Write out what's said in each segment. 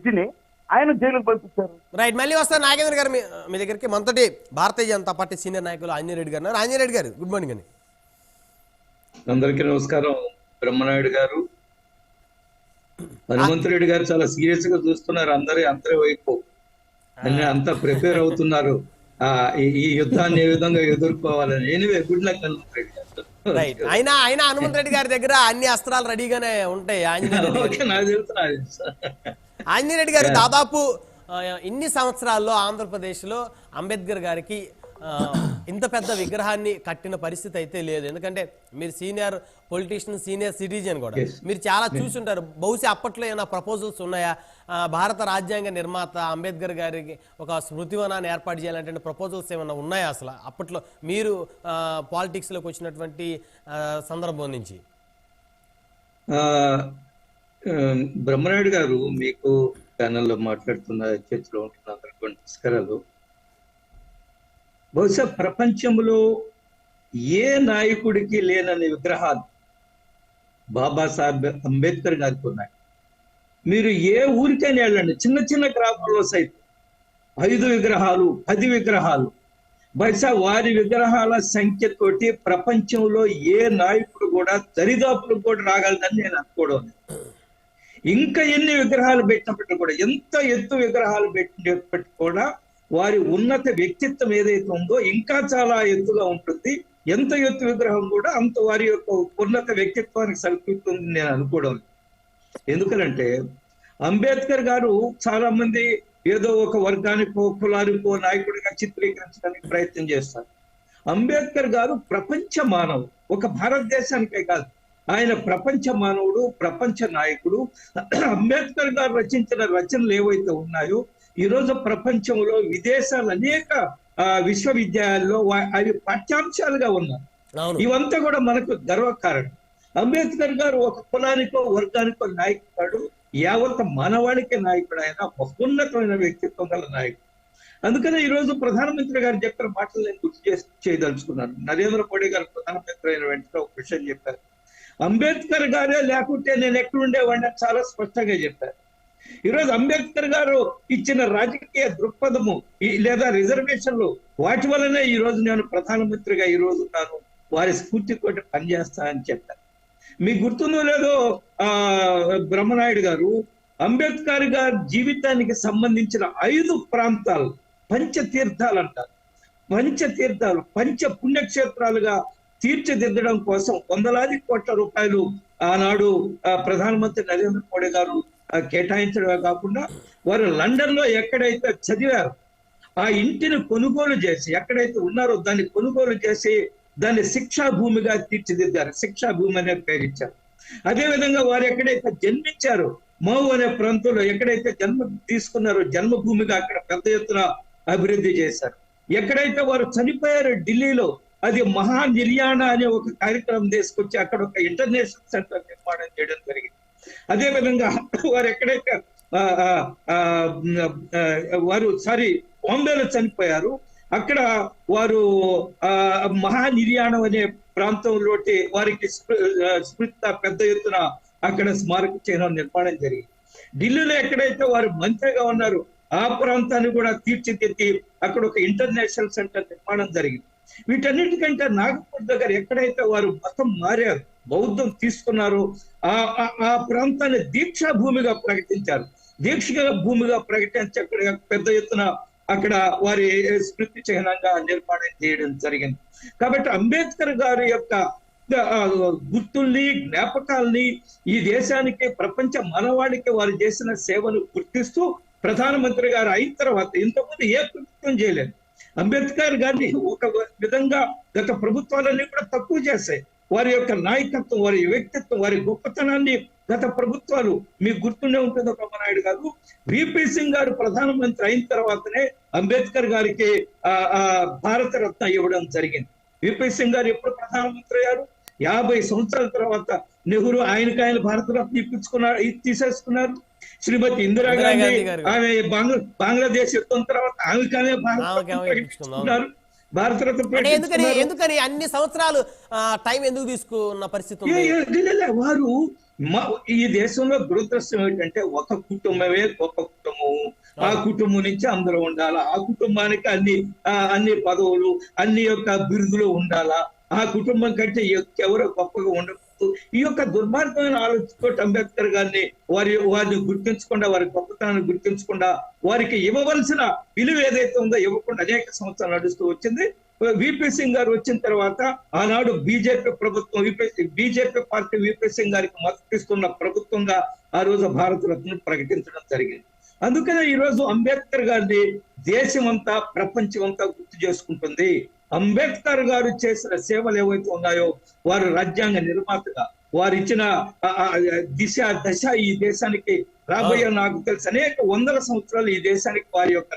వ్యక్తిని ఆయన జైలుకు పంపించారు. రైట్ మళ్ళీ వస్తారు నాగేంద్ర గారు మీ దగ్గరికి. మొదటి భారతీయ జనతా పార్టీ సీనియర్ నాయకులు ఆంజనేయుడు గారు. ఆంజనేయుడు గారు గుడ్ మార్నింగ్ అండి. అందరికీ నమస్కారం. బ్రహ్మనాయుడు గారు హనుమంతరెడ్డి గారు చాలా సీరియస్గా చూస్తున్నారు అందరి అందరి వైపు. అన్ని అంతా ప్రిపేర్ అవుతున్నారు. ఆ ఈ- యుద్ధాన్ని ఏ విధంగా ఎదుర్కోవాలని. ఎనివే గుడ్ లక్ హనుమంతరెడ్డి గారు. రైట్ అయినా అయినా హనుమంత్ రెడ్డి గారి దగ్గర అన్ని అస్త్రాలు రెడీగానే ఉంటాయి ఆంజనేయ రెడ్డి ఓకే నాకు తెలుసు. నాకు తెలుసు. ఆంజనేయ రెడ్డి గారు దాదాపు ఇన్ని సంవత్సరాల్లో ఆంధ్రప్రదేశ్లో అంబేద్కర్ గారికి ఇంత పెద్ద విగ్రహాన్ని కట్టిన పరిస్థితి అయితే లేదు. ఎందుకంటే మీరు సీనియర్ పొలిటీషియన్ సీనియర్ సిటిజన్ కూడా. మీరు చాలా చూసుంటారు. బహుశా అప్పట్లో ఏమైనా ప్రపోజల్స్ ఉన్నాయా? భారత రాజ్యాంగ నిర్మాత అంబేద్కర్ గారికి ఒక స్మృతివనాన్ని ఏర్పాటు చేయాలంటే ప్రపోజల్స్ ఏమైనా ఉన్నాయా అసలు? అప్పట్లో మీరు పాలిటిక్స్లోకి వచ్చినటువంటి సందర్భం నుంచి. బ్రహ్మనాయుడు గారు మీకు ఛానల్లో మాట్లాడుతున్న చేతిలో ఉంటున్న నమస్కారాలు. బహుశా ప్రపంచంలో ఏ నాయకుడికి లేనని విగ్రహాలు బాబాసాహెబ్ అంబేద్కర్ గారికి ఉన్నాయి. మీరు ఏ ఊరికైనా వెళ్ళండి. చిన్న చిన్న గ్రామాల్లో సైతం ఐదు విగ్రహాలు పది విగ్రహాలు. బహుశా వారి విగ్రహాల సంఖ్యతోటి ప్రపంచంలో ఏ నాయకుడు కూడా దరిదాపులు కూడా రాగలదని నేను అనుకోవడం లేదు. ఇంకా ఎన్ని విగ్రహాలు పెట్టినప్పటికీ కూడా ఎంత ఎత్తు విగ్రహాలు పెట్టినప్పటికీ కూడా వారి ఉన్నత వ్యక్తిత్వం ఏదైతే ఉందో ఇంకా చాలా ఎత్తుగా ఉంటుంది. ఎంత ఎత్తు విగ్రహం కూడా అంత వారి యొక్క ఉన్నత వ్యక్తిత్వానికి సరిపోతుంది నేను అనుకోవడం ఎందుకనంటే అంబేద్కర్ గారు చాలా మంది ఏదో ఒక వర్గానికో కులానికో నాయకుడిగా చిత్రీకరించడానికి ప్రయత్నం చేస్తారు. అంబేద్కర్ గారు ప్రపంచ మానవుడు. ఒక భారతదేశానికే కాదు. ఆయన ప్రపంచ మానవుడు ప్రపంచ నాయకుడు. అంబేద్కర్ గారు రచించిన రచనలు ఏవైతే ఉన్నాయో ఈ రోజు ప్రపంచంలో విదేశాలు అనేక విశ్వవిద్యాలయాల్లో అవి పాఠ్యాంశాలుగా ఉన్నాయి. ఇవంతా కూడా మనకు గర్వకారణం. అంబేద్కర్ గారు ఒక కులానికో వర్గానికో నాయకుడు కాడు యావత్ మానవాళికి నాయకుడు ఆయన బహున్నతమైన వ్యక్తిత్వం గల నాయకుడు. అందుకనే ఈ రోజు ప్రధానమంత్రి గారు చెప్పిన మాటలు నేను గుర్తు చేసి చేయదలుచుకున్నాను. నరేంద్ర మోడీ గారు ప్రధానమంత్రి అయిన వెంటనే ఒక విషయం చెప్పారు. అంబేద్కర్ గారే లేకుంటే నేను ఎక్కడుండేవాడిని అని చాలా స్పష్టంగా చెప్పారు. ఈరోజు అంబేద్కర్ గారు ఇచ్చిన రాజకీయ దృక్పథము ఈ- లేదా రిజర్వేషన్లు వాటి వల్లనే ఈ రోజు నేను ప్రధానమంత్రిగా ఈ రోజు ఉన్నాను వారి స్ఫూర్తితోటి పనిచేస్తా అని చెప్పారు. మీకు గుర్తుందో లేదో ఆ బ్రహ్మనాయుడు గారు అంబేద్కర్ గారి జీవితానికి సంబంధించిన ఐదు ప్రాంతాలు పంచతీర్థాలు అంటారు. పంచతీర్థాలు పంచ పుణ్యక్షేత్రాలుగా తీర్చిదిద్దడం కోసం వందలాది కోట్ల రూపాయలు ఆనాడు ప్రధానమంత్రి నరేంద్ర మోడీ గారు కేటాయించడమే కాకుండా వారు లండన్లో ఎక్కడైతే చదివారు ఆ ఇంటిని కొనుగోలు చేసి ఎక్కడైతే ఉన్నారో దాన్ని కొనుగోలు చేసి దాన్ని శిక్షా భూమిగా తీర్చిదిద్దారు. శిక్షా భూమి అనే పేరిచ్చారు అదే విధంగా వారు ఎక్కడైతే జన్మించారు మౌ అనే ప్రాంతంలో ఎక్కడైతే జన్మ తీసుకున్నారో జన్మభూమిగా అక్కడ పెద్ద ఎత్తున అభివృద్ధి చేశారు. ఎక్కడైతే వారు చనిపోయారు ఢిల్లీలో అది మహా నిర్యాణ అనే ఒక కార్యక్రమం తీసుకొచ్చి అక్కడ ఒక ఇంటర్నేషనల్ సెంటర్ నిర్మాణం చేయడం జరిగింది. అదే విధంగా వారు ఎక్కడైతే వారు సారీ బాంబేలో చనిపోయారు. అక్కడ వారు ఆ మహా నిర్యాణం అనే ప్రాంతంలోటి వారికి స్మృత పెద్ద ఎత్తున అక్కడ స్మారక చిహ్నం నిర్మాణం జరిగింది. ఢిల్లీలో ఎక్కడైతే వారు మంత్రిగా ఉన్నారు ఆ ప్రాంతాన్ని కూడా తీర్చిదిద్ది అక్కడ ఒక ఇంటర్నేషనల్ సెంటర్ నిర్మాణం జరిగింది. వీటన్నిటికంటే నాగపూర్ దగ్గర ఎక్కడైతే వారు మతం మారారు బౌద్ధం తీసుకున్నారో ఆ ఆ- ప్రాంతాన్ని దీక్షా భూమిగా ప్రకటించారు. దీక్ష భూమిగా ప్రకటించి అక్కడ పెద్ద ఎత్తున అక్కడ వారి స్మృతి చిహ్నంగా నిర్మాణం చేయడం జరిగింది. కాబట్టి అంబేద్కర్ గారి యొక్క గుర్తుల్ని జ్ఞాపకాల్ని ఈ దేశానికి ప్రపంచ మానవాళికి వారు చేసిన సేవను గుర్తిస్తూ ప్రధానమంత్రి గారు అయిన తర్వాత ఇంతకుముందు ఏ ప్రభుత్వం చేయలేదు. అంబేద్కర్ గారిని ఒక విధంగా గత ప్రభుత్వాలన్నీ కూడా తక్కువ చేశాయి. వారి యొక్క నాయకత్వం వారి వ్యక్తిత్వం వారి గొప్పతనాన్ని గత ప్రభుత్వాలు మీకు గుర్తుండే ఉంటుంది బ్రహ్మనాయుడు గారు. విపి సింగ్ గారు ప్రధానమంత్రి అయిన తర్వాతనే అంబేద్కర్ గారికి ఆ భారత రత్న ఇవ్వడం జరిగింది. విపి సింగ్ గారు ఎప్పుడు ప్రధానమంత్రి అయ్యారు? యాభై సంవత్సరాల తర్వాత నెహ్రూ ఆయనకి ఆయన భారతరత్న ఇప్పించుకున్నారు తీసేసుకున్నారు శ్రీమతి ఇందిరాగాంధీ. ఆమె బంగ్లా బంగ్లాదేశ్ యుద్ధం తర్వాత ఆమెకి ఆమె భారత ఆమెకి రత్న ఆమె ప్రకటించుకున్నారు భారతరత్న అంటే ఎందుకని అన్ని సంవత్సరాలు టైం ఎందుకు తీసుకున్న పరిస్థితి వారు ఈ దేశంలో దురదృష్టం ఏంటంటే ఒక కుటుంబమే గొప్ప కుటుంబం. ఆ కుటుంబం నుంచి అందరూ ఉండాలా? ఆ కుటుంబానికి అన్ని అన్ని పదవులు అన్ని యొక్క బిరుదులు ఉండాలా? ఆ కుటుంబం కంటే ఎవరో గొప్పగా ఉండకూడదు ఈ యొక్క దుర్మార్గమైన ఆలోచించుకోవటం అంబేద్కర్ గారిని వారి వారిని గుర్తించకుండా వారి గొప్పతనాన్ని గుర్తించకుండా వారికి ఇవ్వవలసిన విలువ ఏదైతే ఉందో ఇవ్వకుండా అనేక సంవత్సరాలు నడుస్తూ వచ్చింది. విపి సింగ్ గారు వచ్చిన తర్వాత ఆనాడు బీజేపీ ప్రభుత్వం బీజేపీ పార్టీ విపి సింగ్ గారికి మద్దతు ఇస్తున్న ప్రభుత్వంగా ఆ రోజు భారత రత్న ప్రకటించడం జరిగింది. అందుకనే ఈ రోజు అంబేద్కర్ గారిని దేశం అంతా ప్రపంచం అంతా గుర్తు చేసుకుంటుంది. అంబేద్కర్ గారు చేసిన సేవలు ఏవైతే ఉన్నాయో వారు రాజ్యాంగ నిర్మాతగా వారు ఇచ్చిన దిశ దశ ఈ దేశానికి రాబోయే నాకు తెలిసి. అనేక వందల సంవత్సరాలు ఈ దేశానికి వారి యొక్క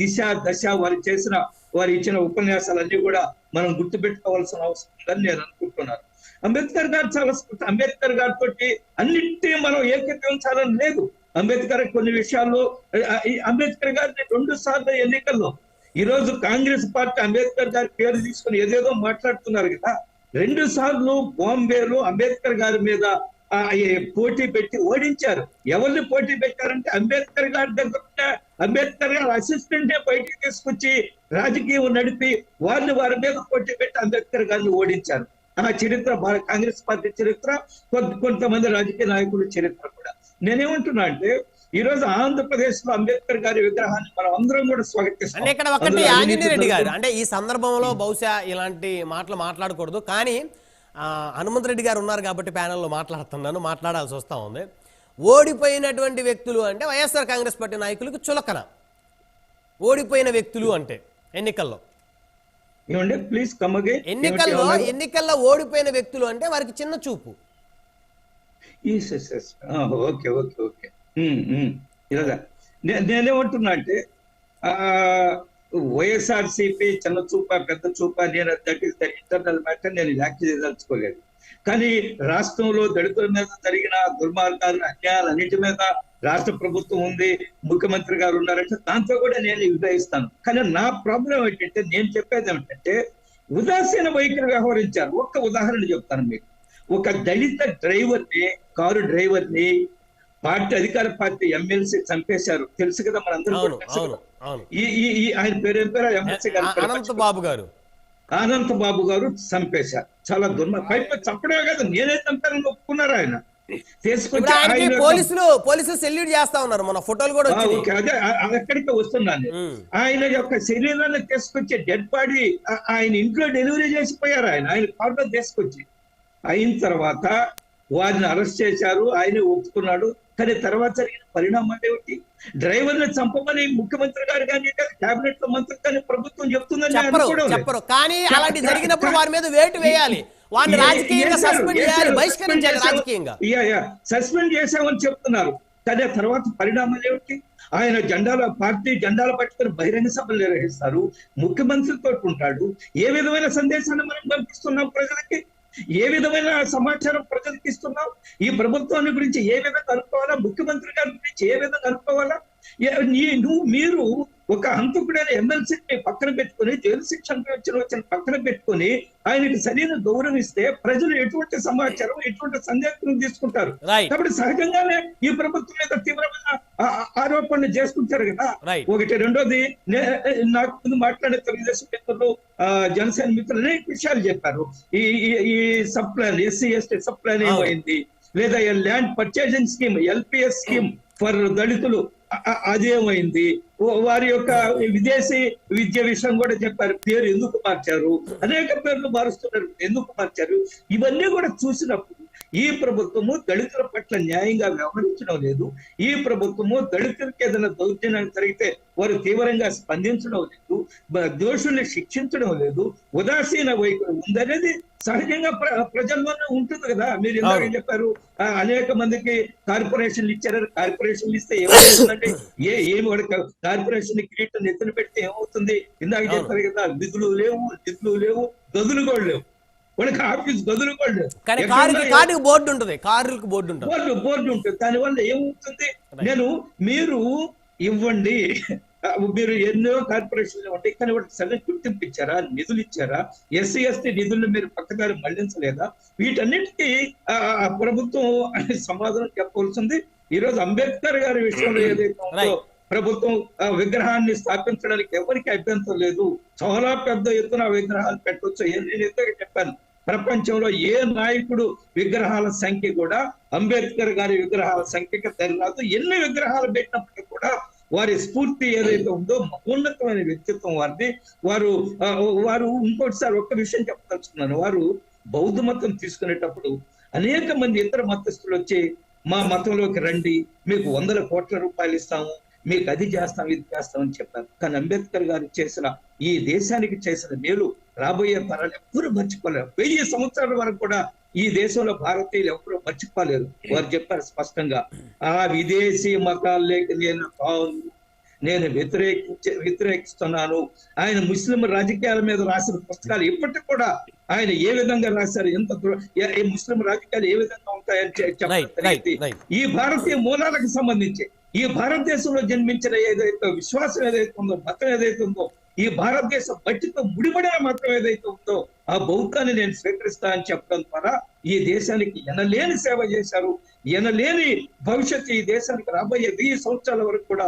దిశ దశ వారు చేసిన వారు ఇచ్చిన ఉపన్యాసాలన్నీ కూడా మనం గుర్తుపెట్టుకోవాల్సిన అవసరం ఉందని నేను అనుకుంటున్నాను. అంబేద్కర్ గారు చాలా అంబేద్కర్ గారితో అన్నిటినీ మనం ఏకీభవించాలని లేదు. అంబేద్కర్ కొన్ని విషయాల్లో అంబేద్కర్ గారిని రెండు సార్లు ఎన్నికల్లో ఈ రోజు కాంగ్రెస్ పార్టీ అంబేద్కర్ గారి పేరు తీసుకుని ఏదేదో మాట్లాడుతున్నారు కదా. రెండు సార్లు బాంబేలో అంబేద్కర్ గారి మీద పోటీ పెట్టి ఓడించారు. ఎవరిని పోటీ పెట్టారంటే అంబేద్కర్ గారి దగ్గర అంబేద్కర్ గారి అసిస్టెంట్ బయటికి తీసుకొచ్చి రాజకీయం నడిపి వారిని వారి మీద పోటీ పెట్టి అంబేద్కర్ గారిని ఓడించారు. ఆ చరిత్ర కాంగ్రెస్ పార్టీ చరిత్ర కొంతమంది రాజకీయ నాయకుల చరిత్ర కూడా. నేనేమంటున్నా అంటే ఈ రోజు ఆంధ్రప్రదేశ్లో అంబేద్కర్ గారి విగ్రహాన్ని మనం అందరం కూడా స్వాగతిస్తాం. అంటే ఇక్కడ ఒకటి ఆంజనేయ రెడ్డి గారు. అంటే ఈ సందర్భంలో బహుశా ఇలాంటి మాటలు మాట్లాడకూడదు. కానీ హనుమంత్ రెడ్డి గారు ఉన్నారు కాబట్టి ప్యానెల్లో మాట్లాడుతున్నాను. మాట్లాడాల్సి వస్తా ఉంది. ఓడిపోయినటువంటి వ్యక్తులు అంటే వైఎస్ఆర్ కాంగ్రెస్ పార్టీ నాయకులకు చులకన. ఓడిపోయిన వ్యక్తులు అంటే ఎన్నికల్లో. ప్లీజ్ ఎన్నికల్లో ఎన్నికల్లో ఓడిపోయిన వ్యక్తులు అంటే వారికి చిన్న చూపు. Okay okay okay. ఇలాగా. నే- నేనేమంటున్నా అంటే వైఎస్ఆర్ చిన్న చూప పెద్ద చూప నేను that is the internal matter నేను వ్యాఖ్య చేయదలుచుకోలేదు. కానీ రాష్ట్రంలో దళితుల మీద జరిగిన దుర్మార్గాలు అన్యాయాలు అన్నిటి మీద రాష్ట్ర ప్రభుత్వం ఉంది ముఖ్యమంత్రి గారు ఉన్నారంటే దాంతో కూడా నేను విభజిస్తాను కానీ నా ప్రాబ్లం ఏంటంటే నేను చెప్పేది ఏమిటంటే ఉదాసీన వైఖరి వ్యవహరించారు. ఒక్క ఉదాహరణ చెప్తాను మీకు. ఒక దళిత డ్రైవర్ని కారు డ్రైవర్ని పార్టీ అధికార పార్టీ ఎమ్మెల్సీ చంపేశారు. తెలుసు కదా మనందరం ఈ ఆయన పేరు పేరు? ఎమ్మెల్సీ గారి అనంత బాబు గారు. అనంత బాబు గారు చంపేశారు. చాలా దుర్మ పైపు చంపడమే కాదు నేనే చంపానని ఒప్పుకున్నారు ఆయన. తీసుకొచ్చి పోలీసులు పోలీసులు సెల్యూట్ చేస్తా ఉన్నారు మన ఫోటోలు కూడా అదే అక్కడికి వస్తున్నాను. ఆయన యొక్క శరీరాన్ని తీసుకొచ్చి డెడ్ బాడీ ఆయన ఇంట్లో డెలివరీ చేసిపోయారు ఆయన. ఆయన కార్లో తీసుకొచ్చి. అయిన తర్వాత వారిని అరెస్ట్ చేశారు. ఆయన ఒప్పుకున్నాడు. కానీ తర్వాత జరిగిన పరిణామాలు ఏమిటి? డ్రైవర్ని చంపమని ముఖ్యమంత్రి గారు కానీ కేబినెట్లో మంత్రి కానీ ప్రభుత్వం చెప్తుందని చెప్పరు కానీ అలాంటి జరిగినప్పుడు వారి మీద వేటు వేయాలి. వారిని రాజకీయంగా సస్పెండ్ చేశారు, చేయాలి సస్పెండ్ బహిష్కరించాలి చేశారు. రాజకీయంగా. యా, యా, సస్పెండ్ చేశామని చెప్తున్నారు. కానీ తర్వాత పరిణామాలు ఏమిటి? ఆయన జెండాల పార్టీ జెండాలు పట్టుకొని బహిరంగ సభలు నిర్వహిస్తారు. ముఖ్యమంత్రితో ఉంటాడు. ఏ విధమైన సందేశాన్ని మనం పంపిస్తున్నాం ప్రజలకి? ఏ విధమైన సమాచారం ప్రజలకు ఇస్తున్నాం ఈ ప్రభుత్వాన్ని గురించి ఏ విధంగా అనుకోవాలా ముఖ్యమంత్రి గారి గురించి ఏ విధంగా అనుకోవాలా నువ్వు మీరు ఒక హంతకుడైన ఎమ్మెల్సీని పక్కన పెట్టుకొని జైలు శిక్ష వచ్చిన వచ్చిన పక్కన పెట్టుకొని ఆయనకి సరైన గౌరవిస్తే ప్రజలు ఎటువంటి సమాచారం ఎటువంటి సందేశం తీసుకుంటారు? కాబట్టి సహజంగానే ఈ ప్రభుత్వం మీద తీవ్రమైన ఆరోపణలు చేసుకుంటారు కదా. ఒకటి రెండోది నాకు ముందు మాట్లాడే తెలుగుదేశం మిత్రులు జనసేన మిత్రులు అనేక విషయాలు చెప్పారు. ఈ ఈ- sub plan SC ST sub plan ఏమైంది? లేదా land purchasing scheme LPS scheme for దళితులు అదేమైంది వారి యొక్క విదేశీ విద్య విషయం కూడా చెప్పారు. పేరు ఎందుకు మార్చారు? అనేక పేర్లు మారుస్తున్నారు. ఎందుకు మార్చారు? ఇవన్నీ కూడా చూసినప్పుడు ఈ ప్రభుత్వము దళితుల పట్ల న్యాయంగా వ్యవహరించడం లేదు. ఈ ప్రభుత్వము దళితులకి ఏదైనా దౌర్జన్యం జరిగితే వారు తీవ్రంగా స్పందించడం లేదు. దోషుల్ని శిక్షించడం లేదు. ఉదాసీన వైఖరి ఉందనేది సహజంగా ప్ర- ప్రజల్లోనే ఉంటుంది కదా. మీరు ఇందాక. చెప్పారు? అనేక మందికి కార్పొరేషన్లు ఇచ్చారు. కార్పొరేషన్లు ఇస్తే ఏమవుతుందంటే ఏ ఏమి వాడికి కార్పొరేషన్ కిరీటం ఎత్తున పెడితే ఏమవుతుంది? ఇందాక. చెప్పారు కదా నిధులు లేవు నిధులు లేవు గదులు కూడా లేవు. వాళ్ళకి ఆఫీస్ గదులు కూడా లేవు కానీ ఎక్కడున్నా కారుకి కారుకి బోర్డు ఉంటుంది. కారుకి బోర్డు ఉంటుంది. బోర్డు బోర్డు ఉంటుంది. దానివల్ల ఏమవుతుంది నేను మీరు ఇవ్వండి. మీరు ఎన్నో కార్పొరేషన్లు ఉంటాయి. కానీ వాటికి సరైన గుర్తింపు ఇచ్చారా నిధులు ఇచ్చారా? ఎస్సీ ఎస్టీ నిధులను మీరు పక్కదారి మళ్ళించలేదా? వీటన్నిటికీ ప్రభుత్వం సమాధానం చెప్పవలసింది. ఈ రోజు అంబేద్కర్ గారి విషయంలో ఏదైతే. ప్రభుత్వం ఆ విగ్రహాన్ని స్థాపించడానికి ఎవరికి అభ్యంతరం లేదు? చాలా పెద్ద ఎత్తున విగ్రహాలు పెట్టవచ్చు నేను ఇంతగా చెప్పాను ప్రపంచంలో ఏ నాయకుడు విగ్రహాల సంఖ్య కూడా అంబేద్కర్ గారి విగ్రహాల సంఖ్యకి తరగదు ఎన్ని విగ్రహాలు పెట్టినప్పటికీ కూడా వారి స్ఫూర్తి ఏదైతే ఉందో ఉన్నతమైన వ్యక్తిత్వం వారిది. వారు వారు ఇంకోటిసారి ఒక్క విషయం చెప్పదలుచుకున్నాను. వారు బౌద్ధ మతం తీసుకునేటప్పుడు అనేక మంది ఇతర మతస్థులు వచ్చి మా మతంలోకి రండి మీకు వందల కోట్ల రూపాయలు ఇస్తాము మీకు అది చేస్తాం ఇది చేస్తాం అని చెప్పారు. కానీ అంబేద్కర్ గారు చేసిన ఈ దేశానికి చేసిన మేలు రాబోయే తరాలు ఎవ్వరూ మర్చిపోలేరు. వెయ్యి సంవత్సరాల వరకు కూడా ఈ దేశంలో భారతీయులు ఎవరు మర్చిపోలేరు. వారు చెప్పారు స్పష్టంగా ఆ విదేశీ మతాల్లోకి నేను నేను వ్యతిరేకించ వ్యతిరేకిస్తున్నాను. ఆయన ముస్లిం రాజకీయాల మీద రాసిన పుస్తకాలు ఇప్పటికి కూడా ఆయన ఏ విధంగా రాశారు ఎంత ముస్లిం రాజకీయాలు ఏ విధంగా ఉంటాయని చె- చెప్పడం రైట్ రైట్ జరిగింది. రైట్ ఈ భారతీయ మూలాలకు సంబంధించి ఈ భారతదేశంలో జన్మించిన ఏదైతే విశ్వాసం ఏదైతే ఉందో మతం ఏదైతే ఉందో ఈ భారతదేశం మట్టితో ముడిపడిన మతం ఏదైతే ఉందో ఆ బౌద్ధాన్ని నేను స్వీకరిస్తా అని చెప్పడం ద్వారా ఈ దేశానికి ఎనలేని సేవ చేశారు. ఎనలేని భవిష్యత్తు ఈ దేశానికి రాబోయే వెయ్యి సంవత్సరాల వరకు కూడా